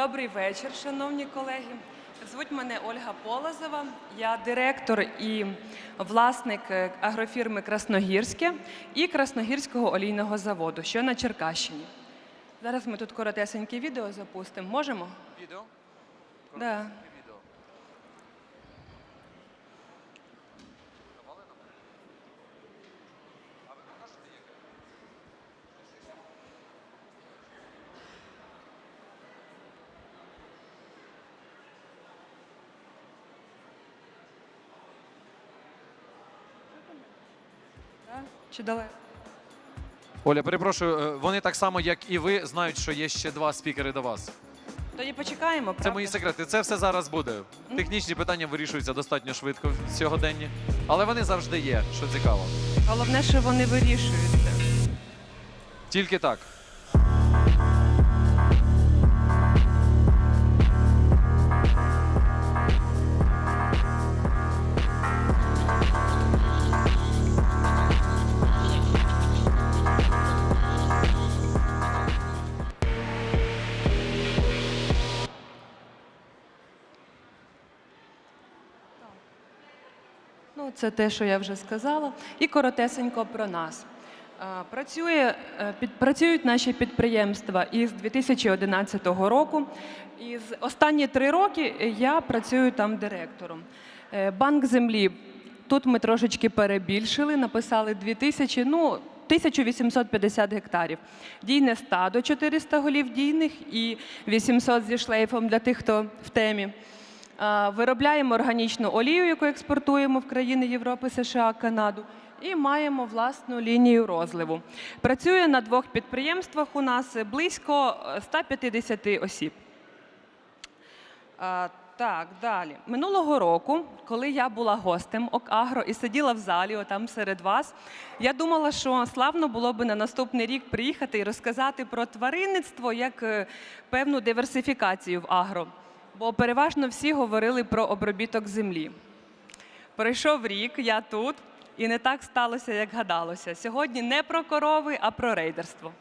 Добрий вечір, шановні колеги. Звуть мене Ольга Полозова. Я директор і власник е, агрофірми Красногірське і Красногірського олійного заводу, що на Черкащині. Зараз ми тут коротесеньке відео запустимо. Можемо? Відео? Да. Відео. Да? Чи далеко? Оля, перепрошую, е, вони так само, як і ви, знають, що є ще два спікери до вас. Тоді почекаємо. Це мої секрети. Це все зараз буде. Технічні питання вирішуються достатньо швидко сьогоденні, але вони завжди є, що цікаво. Головне, що вони вирішуються. Тільки так. Це те, що я вже сказала. І коротесенько про нас. Е, Працює, е, під, працюють наші підприємства із 2011 року. І з останні три роки я працюю там директором. Е, Банк землі. Тут ми трошечки перебільшили, написали 2000, ну, 1850 гектарів. Дійне стадо 400 голів дійних і 800 зі шлейфом для тих, хто в темі. Виробляємо органічну олію, яку експортуємо в країни Європи, США, Канаду, і маємо власну лінію розливу. Працює на двох підприємствах у нас близько е, 150 осіб. А, так, далі. Минулого року, коли я була гостем ОКАГРО і сиділа в залі, отам серед вас, я думала, що славно було би на наступний рік приїхати і розказати про тваринництво як е, певну диверсифікацію в агро. Бо переважно всі говорили про обробіток землі. Пройшов рік, я тут, і не так сталося, як гадалося. Сьогодні не про корови, а про рейдерство.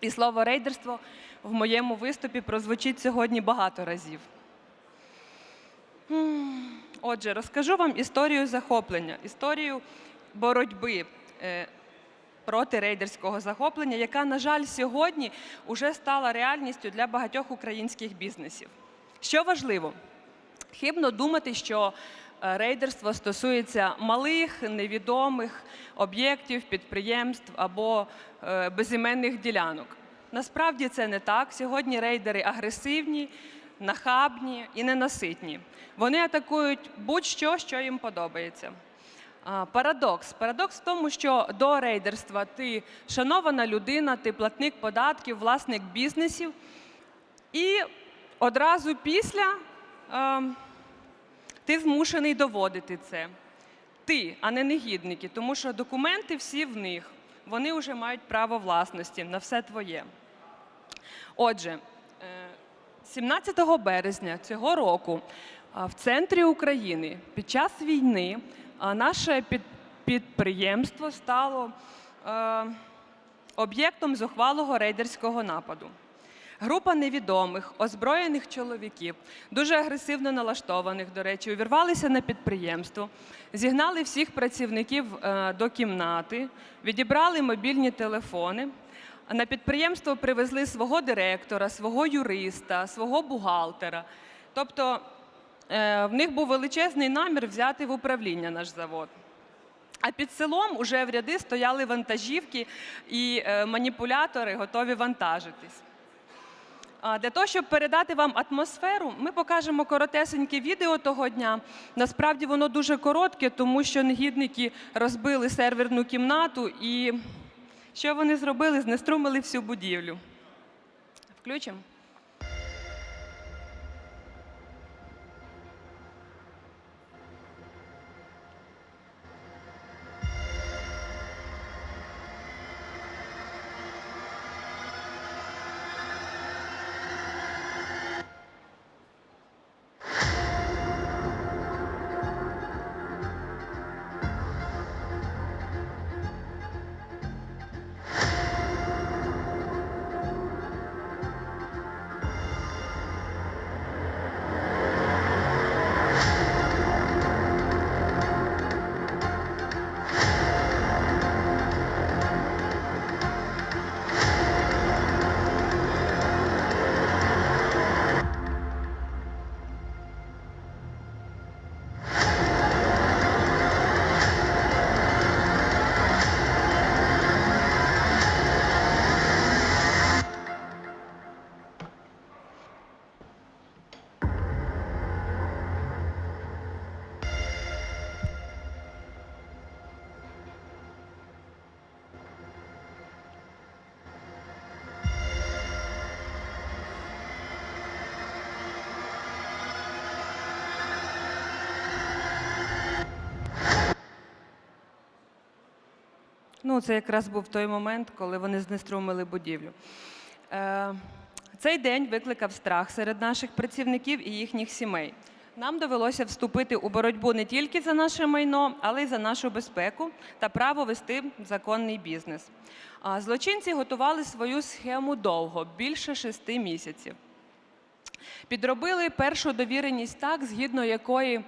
І слово рейдерство в моєму виступі прозвучить сьогодні багато разів. Отже, розкажу вам історію захоплення, історію боротьби е, проти рейдерського захоплення, яка, на жаль, сьогодні вже стала реальністю для багатьох українських бізнесів. Що важливо, хибно думати, що е, рейдерство стосується малих, невідомих об'єктів, підприємств або е, безіменних ділянок. Насправді це не так. Сьогодні рейдери агресивні, нахабні і ненаситні. Вони атакують будь-що, що їм подобається. Парадокс. Парадокс в тому, що до рейдерства ти шанована людина, ти платник податків, власник бізнесів. І одразу після е, ти змушений доводити це. Ти, а не негідники, тому що документи всі в них. Вони вже мають право власності на все твоє. Отже, е, 17 березня цього року а, в центрі України під час війни наше підприємство стало е, об'єктом зухвалого рейдерського нападу. Група невідомих, озброєних чоловіків, дуже агресивно налаштованих, до речі, увірвалися на підприємство, зігнали всіх працівників е, до кімнати, відібрали мобільні телефони. На підприємство привезли свого директора, свого юриста, свого бухгалтера. Тобто е, в них був величезний намір взяти в управління наш завод. А під селом уже в ряди стояли вантажівки і е, маніпулятори готові вантажитись. Для того, щоб передати вам атмосферу, ми покажемо коротесеньке відео того дня. Насправді воно дуже коротке, тому що негідники розбили серверну кімнату і що вони зробили? Знеструмили всю будівлю. Включимо. Ну, це якраз був той момент, коли вони знеструмили будівлю. Е, цей день викликав страх серед наших працівників і їхніх сімей. Нам довелося вступити у боротьбу не тільки за наше майно, але й за нашу безпеку та право вести законний бізнес. А злочинці готували свою схему довго, більше шести місяців. Підробили першу довіреність так, згідно якої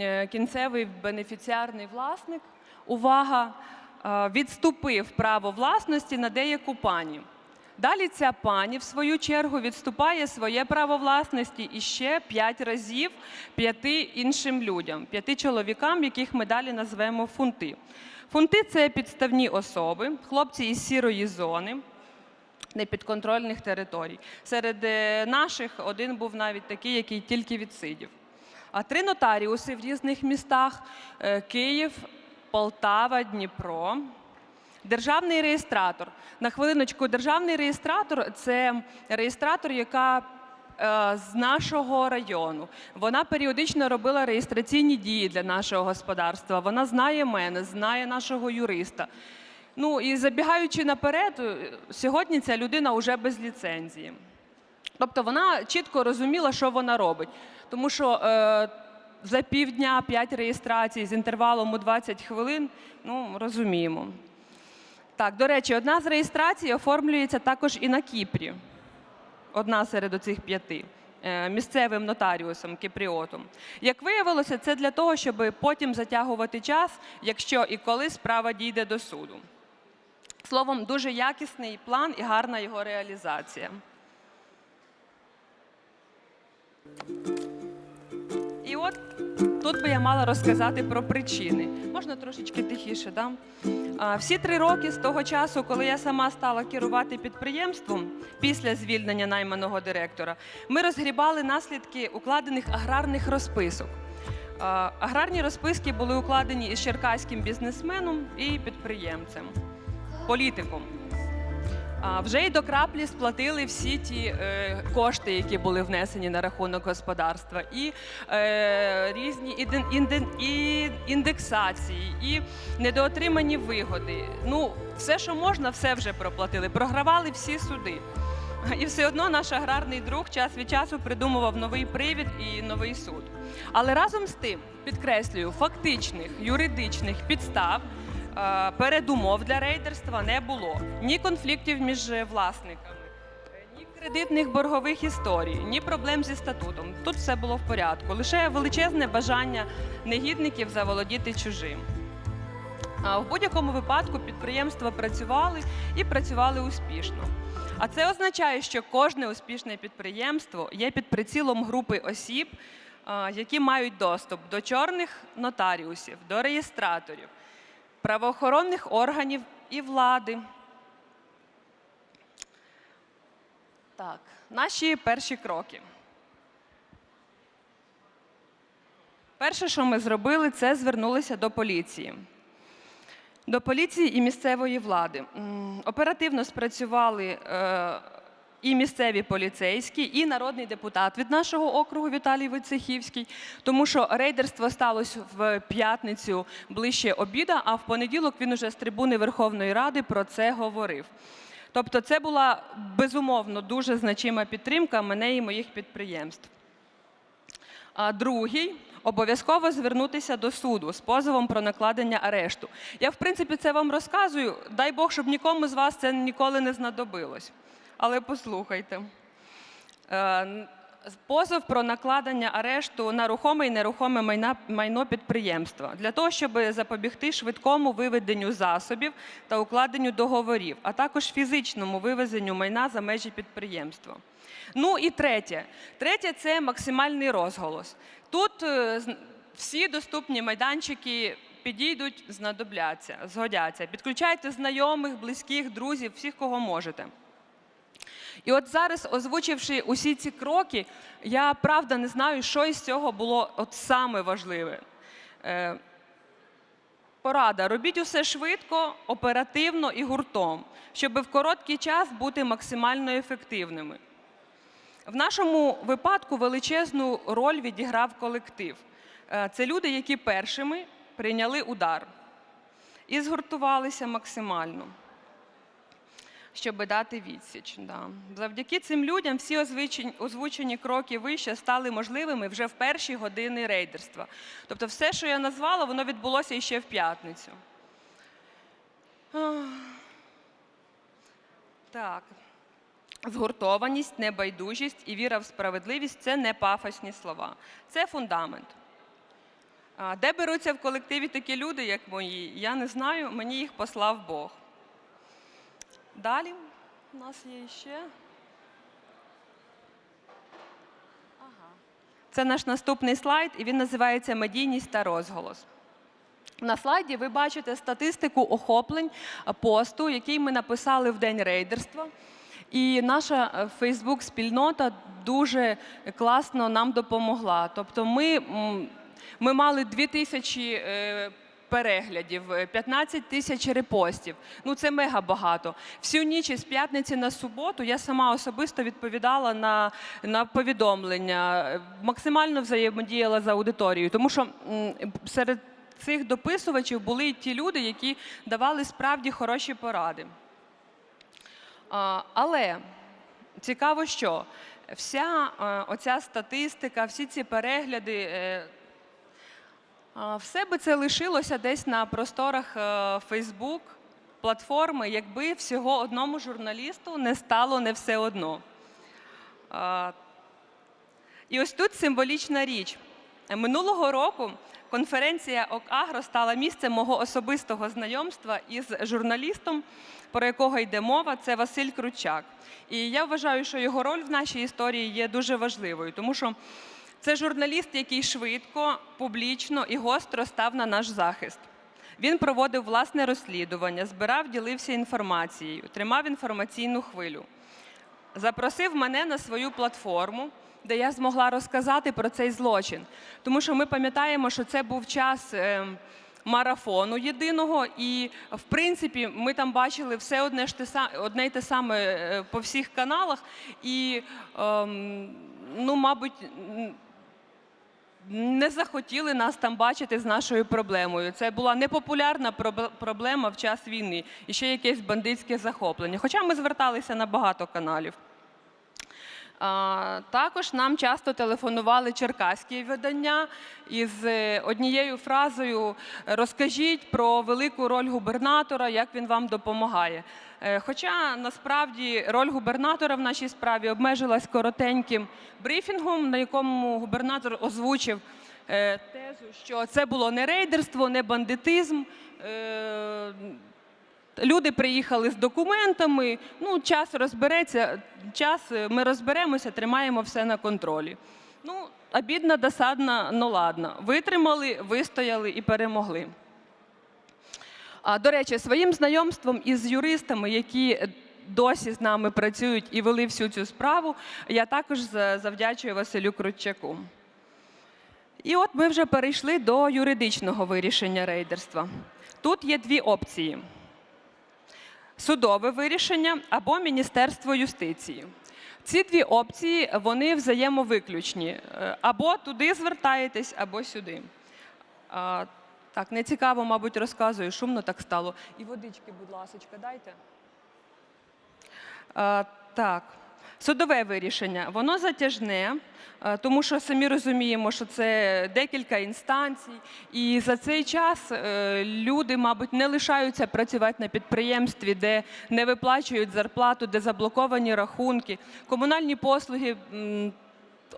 е, кінцевий бенефіціарний власник, увага, відступив право власності на деяку пані. Далі ця пані, в свою чергу, відступає своє право власності іще п'ять разів п'яти іншим людям, п'яти чоловікам, яких ми далі назвемо фунти. Фунти це підставні особи, хлопці із сірої зони, непідконтрольних територій. Серед е, наших один був навіть такий, який тільки відсидів. А три нотаріуси в різних містах: е, Київ, Полтава, Дніпро. Державний реєстратор. На хвилиночку, державний реєстратор це реєстратор, яка е, з нашого району. Вона періодично робила реєстраційні дії для нашого господарства. Вона знає мене, знає нашого юриста. Ну і забігаючи наперед, сьогодні ця людина вже без ліцензії. Тобто вона чітко розуміла, що вона робить. Тому що е, за півдня 5 реєстрацій з інтервалом у 20 хвилин, ну розуміємо. Так, до речі, одна з реєстрацій оформлюється також і на Кіпрі. Одна серед оцих п'яти е, місцевим нотаріусом, кіпріотом. Як виявилося, це для того, щоб потім затягувати час, якщо і коли справа дійде до суду. Словом, дуже якісний план і гарна його реалізація. От тут би я мала розказати про причини. Можна трошечки тихіше, да? Всі три роки з того часу, коли я сама стала керувати підприємством після звільнення найманого директора, ми розгрібали наслідки укладених аграрних розписок. Аграрні розписки були укладені із черкаським бізнесменом і підприємцем, політиком. А, Вже й до краплі сплатили всі ті е, кошти, які були внесені на рахунок господарства, і е, різні іден, інден, і індексації, і недоотримані вигоди. Ну, все, що можна, все вже проплатили. Програвали всі суди. І все одно наш аграрний друг час від часу придумував новий привід і новий суд. Але разом з тим, підкреслюю, фактичних юридичних підстав передумов для рейдерства не було. Ні конфліктів між е, власниками, е, ні кредитних боргових історій, ні проблем зі статутом. Тут все було в порядку. Лише величезне бажання негідників заволодіти чужим. В будь-якому випадку підприємства працювали і працювали успішно. А це означає, що кожне успішне підприємство є під прицілом групи осіб, які мають доступ до чорних нотаріусів, до реєстраторів, правоохоронних органів і влади. Так, наші перші кроки. Перше, що ми зробили, це звернулися до поліції. До поліції і місцевої влади. Оперативно спрацювали е, і місцеві поліцейські, і народний депутат від нашого округу Віталій Войцехівський, тому що рейдерство сталося в п'ятницю ближче обіда, а в понеділок він уже з трибуни Верховної Ради про це говорив. Тобто, це була безумовно дуже значима підтримка мене і моїх підприємств. А другий обов'язково звернутися до суду з позовом про накладення арешту. Я, в принципі, це вам розказую. Дай Бог, щоб нікому з вас це ніколи не знадобилось. Але послухайте. Е, Позов про накладення арешту на рухоме і нерухоме майна, майно підприємства для того, щоб запобігти швидкому виведенню засобів та укладенню договорів, а також фізичному вивезенню майна за межі підприємства. Ну і третє. Третє це максимальний розголос. Тут е, всі доступні майданчики підійдуть, знадобляться, згодяться. Підключайте знайомих, близьких, друзів, всіх, кого можете. І от зараз, озвучивши усі ці кроки, я правда не знаю, що із цього було от саме важливе. Е, Порада: робіть усе швидко, оперативно і гуртом, щоб в короткий час бути максимально ефективними. В нашому випадку величезну роль відіграв колектив. Е, Це люди, які першими прийняли удар. і згуртувалися максимально, щоб дати відсіч. Да. Завдяки цим людям всі озвучені, озвучені кроки вище стали можливими вже в перші години рейдерства. Тобто, все, що я назвала, воно відбулося іще в п'ятницю. Так. Згуртованість, небайдужість і віра в справедливість це не пафосні слова. Це фундамент. Де беруться в колективі такі люди, як мої, я не знаю, мені їх послав Бог. Далі у нас є ще. Це наш наступний слайд, і він називається Медійність та розголос. На слайді ви бачите статистику охоплень посту, який ми написали в день рейдерства. І наша Фейсбук-спільнота дуже класно нам допомогла. Тобто ми, ми мали 2 тисячі е, переглядів, е, 15 тисяч репостів. Ну це мега багато. Всю ніч із п'ятниці на суботу я сама особисто відповідала на, на повідомлення, е, максимально взаємодіяла з аудиторією, тому що серед цих дописувачів були ті люди, які давали справді хороші поради. А, Але цікаво, що вся е, оця статистика, всі ці перегляди, е, все би це лишилося десь на просторах Facebook платформи, якби всього одному журналісту не стало не все одно. І ось тут символічна річ. Минулого року конференція ОКАГРО стала місцем мого особистого знайомства із журналістом, про якого йде мова, це Василь Кручак. І я вважаю, що його роль в нашій історії є дуже важливою, тому що це журналіст, який швидко, публічно і гостро став на наш захист. Він проводив власне розслідування, збирав, ділився інформацією, тримав інформаційну хвилю. Запросив мене на свою платформу, де я змогла розказати про цей злочин. Тому що ми пам'ятаємо, що це був час е, марафону єдиного, і в принципі ми там бачили все одне ж те одне й те саме е, по всіх каналах. І, ем, ну, мабуть, не захотіли нас там бачити з нашою проблемою. Це була непопулярна проб- проблема в час війни і ще якесь бандитське захоплення. Хоча ми зверталися на багато каналів. Також нам часто телефонували черкаські видання із е, однією фразою Розкажіть про велику роль губернатора, як він вам допомагає. Е, Хоча насправді роль губернатора в нашій справі обмежилась коротеньким брифінгом, на якому губернатор озвучив е, тезу, що це було не рейдерство, не бандитизм. е, Люди приїхали з документами. Ну, час розбереться, час ми розберемося, тримаємо все на контролі. Ну, обідна, досадна, ну ладно. Витримали, вистояли і перемогли. До речі, своїм знайомством із юристами, які е, досі з нами працюють і вели всю цю справу, я також завдячую Василю Крутчаку. І от ми вже перейшли до юридичного вирішення рейдерства. Тут є дві опції судове вирішення або Міністерство юстиції. Ці дві опції вони взаємовиключні. Е, Або туди звертаєтесь, або сюди. Так, не цікаво, мабуть, розказую, шумно так стало. І водички, будь ласка, дайте. А, так. Судове вирішення, воно затяжне, е, тому що самі розуміємо, що це декілька інстанцій, і за цей час е, люди, мабуть, не лишаються працювати на підприємстві, де не виплачують зарплату, де заблоковані рахунки, комунальні послуги.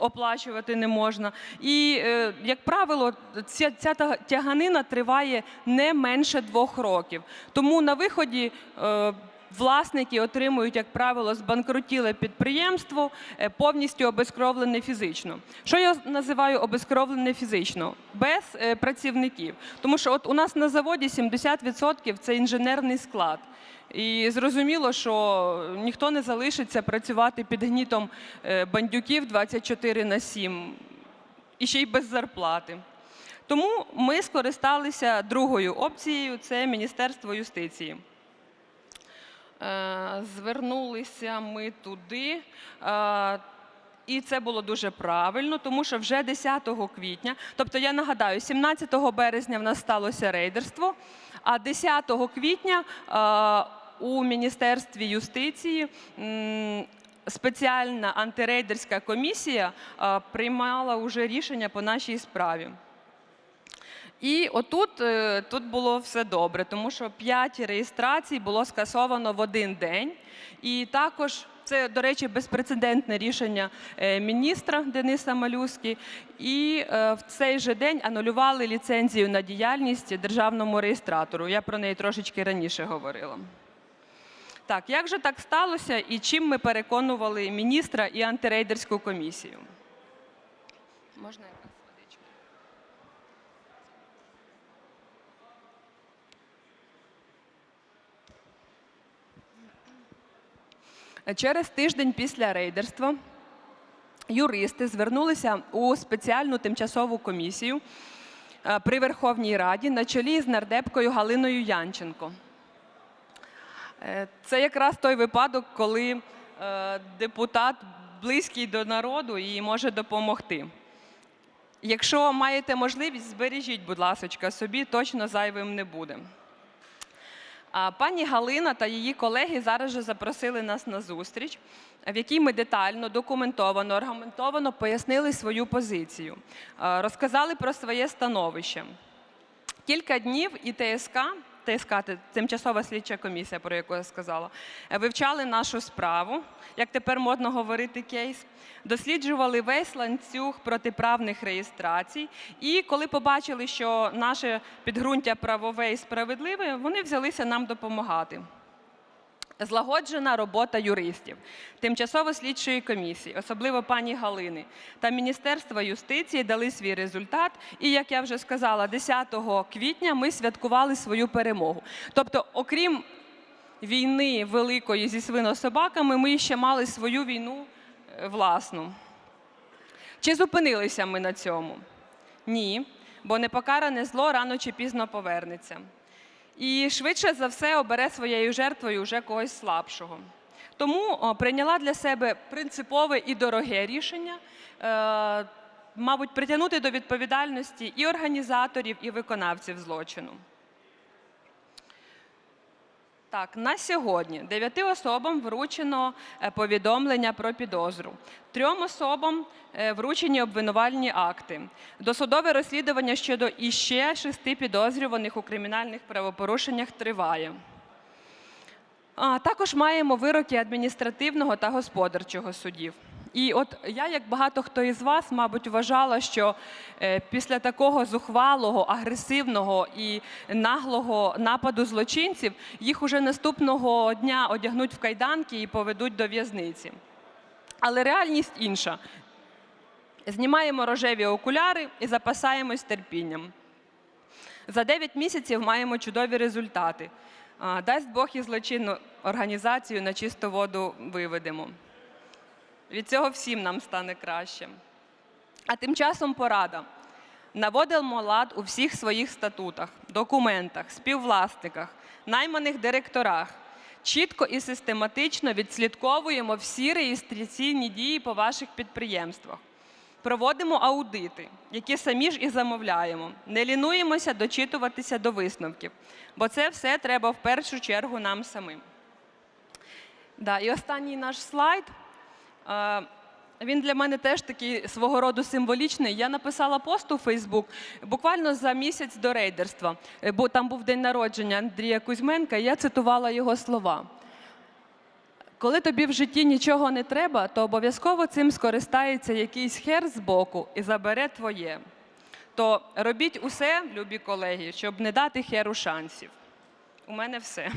Оплачувати не можна. І, е, як правило, ця, ця тяганина триває не менше двох років. Тому на виході е, власники отримують, як правило, збанкрутіле підприємство, е, повністю обезкровлене фізично. Що я називаю обезкровлене фізично? Без працівників. Тому що от у нас на заводі 70% це інженерний склад. І зрозуміло, що ніхто не залишиться працювати під гнітом е, бандюків 24 на 7 і ще й без зарплати. Тому ми скористалися другою опцією це Міністерство юстиції. Е, Звернулися ми туди. Е, І це було дуже правильно, тому що вже 10 квітня, тобто я нагадаю, 17 березня в нас сталося рейдерство, а 10 квітня у Міністерстві юстиції спеціальна антирейдерська комісія е, приймала вже рішення по нашій справі. І отут е, тут було все добре, тому що 5 реєстрацій було скасовано в один день. І також це, до речі, безпрецедентне рішення е, міністра Дениса Малюски. І в цей же день анулювали ліцензію на діяльність державному реєстратору. Я про неї трошечки раніше говорила. Так, як же так сталося і чим ми переконували міністра і антирейдерську комісію? Можна якась водичка? Через тиждень після рейдерства юристи звернулися у спеціальну тимчасову комісію е, при Верховній Раді на чолі з нардепкою Галиною Янченко. Е, Це якраз той випадок, коли е, депутат близький до народу і може допомогти. Якщо маєте можливість, збережіть, будь ласка, собі, точно зайвим не буде. А Пані Галина та її колеги зараз же запросили нас на зустріч, в якій ми детально, документовано, аргументовано пояснили свою позицію, е, розказали про своє становище. Кілька днів і ТСК, ТСК тимчасова слідча комісія, про яку я сказала, е, вивчали нашу справу, як тепер модно говорити кейс, досліджували весь ланцюг протиправних реєстрацій. І коли побачили, що наше підґрунтя правове і справедливе, вони взялися нам допомагати. Злагоджена робота юристів, тимчасово-слідчої комісії, особливо пані Галини, та Міністерства юстиції дали свій результат. І, як я вже сказала, 10 квітня ми святкували свою перемогу. Тобто, окрім війни великої зі свинособаками, ми ще мали свою війну е, власну. Чи зупинилися ми на цьому? Ні, бо непокаране зло рано чи пізно повернеться. І швидше за все обере своєю жертвою вже когось слабшого. Тому прийняла для себе принципове і дороге рішення, е, мабуть, притягнути до відповідальності і організаторів, і виконавців злочину. Так, на сьогодні дев'яти особам вручено е, повідомлення про підозру. Трьом особам е, вручені обвинувальні акти. Досудове розслідування щодо іще шести підозрюваних у кримінальних правопорушеннях триває. А, також маємо вироки адміністративного та господарчого судів. І от я, як багато хто із вас, мабуть, вважала, що е, після такого зухвалого, агресивного і наглого нападу злочинців їх уже наступного дня одягнуть в кайданки і поведуть до в'язниці. Але реальність інша. Знімаємо рожеві окуляри і запасаємось терпінням. За 9 місяців маємо чудові результати. Дасть Бог і злочинну організацію на чисту воду виведемо. Від цього всім нам стане краще. А тим часом порада. Наводимо лад у всіх своїх статутах, документах, співвласниках, найманих директорах. Чітко і систематично відслідковуємо всі реєстраційні дії по ваших підприємствах. Проводимо аудити, які самі ж і замовляємо. Не лінуємося дочитуватися до висновків, бо це все треба в першу чергу нам самим. Да, і останній наш слайд. Він для мене теж такий свого роду символічний. Я написала пост у Фейсбук буквально за місяць до рейдерства, е, бо там був день народження Андрія Кузьменка, і я цитувала його слова. Коли тобі в житті нічого не треба, то обов'язково цим скористається якийсь хер з боку і забере твоє. То робіть усе, любі колеги, щоб не дати херу шансів. У мене все.